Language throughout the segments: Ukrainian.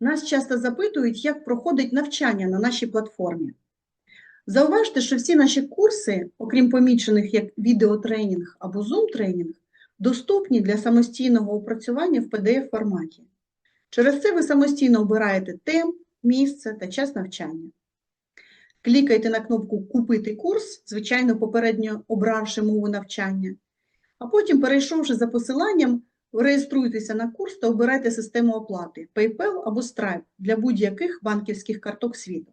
Нас часто запитують, як проходить навчання на нашій платформі. Зауважте, що всі наші курси, окрім помічених як відеотренінг або Zoom-тренінг, доступні для самостійного опрацювання в PDF-форматі. Через це ви самостійно обираєте темп, місце та час навчання. Клікайте на кнопку Купити курс, звичайно, попередньо обравши мову навчання, а потім, перейшовши за посиланням, реєструйтеся на курс та обирайте систему оплати PayPal або Stripe для будь-яких банківських карток світу.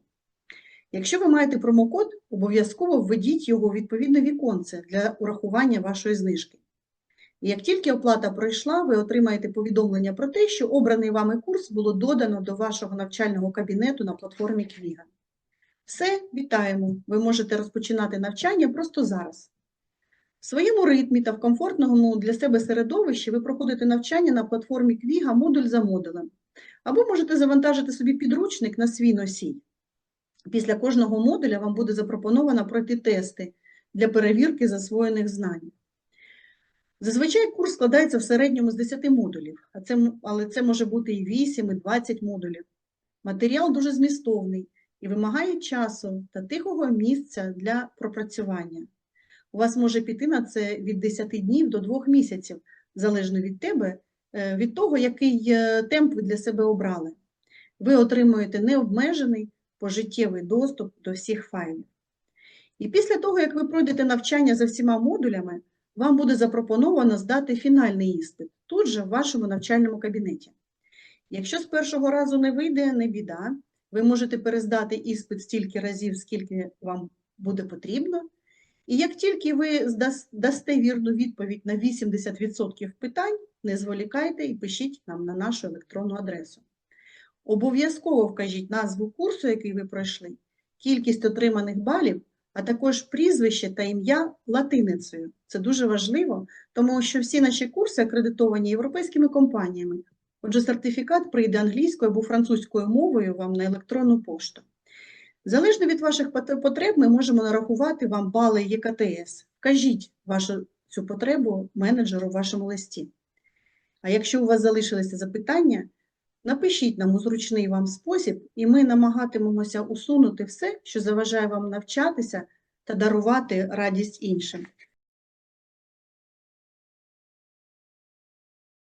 Якщо ви маєте промокод, обов'язково введіть його у відповідне віконце для урахування вашої знижки. І як тільки оплата пройшла, ви отримаєте повідомлення про те, що обраний вами курс було додано до вашого навчального кабінету на платформі Квіга. Все, вітаємо! Ви можете розпочинати навчання просто зараз. Своєму ритмі та в комфортному для себе середовищі ви проходите навчання на платформі Квіга модуль за модулем. Або можете завантажити собі підручник на свій носій. Після кожного модуля вам буде запропоновано пройти тести для перевірки засвоєних знань. Зазвичай курс складається в середньому з 10 модулів, а це, але це може бути і 8, і 20 модулів. Матеріал дуже змістовний і вимагає часу та тихого місця для пропрацювання. У вас може піти на це від 10 днів до 2 місяців, залежно від тебе, е, від того, який е, темп ви для себе обрали. Ви отримуєте необмежений пожиттєвий доступ до всіх файлів. І після того, як ви пройдете навчання за всіма модулями, вам буде запропоновано здати фінальний іспит тут же в вашому навчальному кабінеті. Якщо з першого разу не вийде, не біда. Ви можете перездати іспит стільки разів, скільки вам буде потрібно. І як тільки ви дасте вірну відповідь на 80% питань, не зволікайте і пишіть нам на нашу електронну адресу. Обов'язково вкажіть назву курсу, який ви пройшли, кількість отриманих балів, а також прізвище та ім'я латиницею. Це дуже важливо, тому що всі наші курси акредитовані європейськими компаніями. Отже, сертифікат прийде англійською або французькою мовою вам на електронну пошту. Залежно від ваших пот- потреб, ми можемо нарахувати вам бали ЄКТС. Вкажіть вашу цю потребу менеджеру в вашому листі. А якщо у вас залишилися запитання, напишіть нам у зручний вам спосіб, і ми намагатимемося усунути все, що заважає вам навчатися та дарувати радість іншим.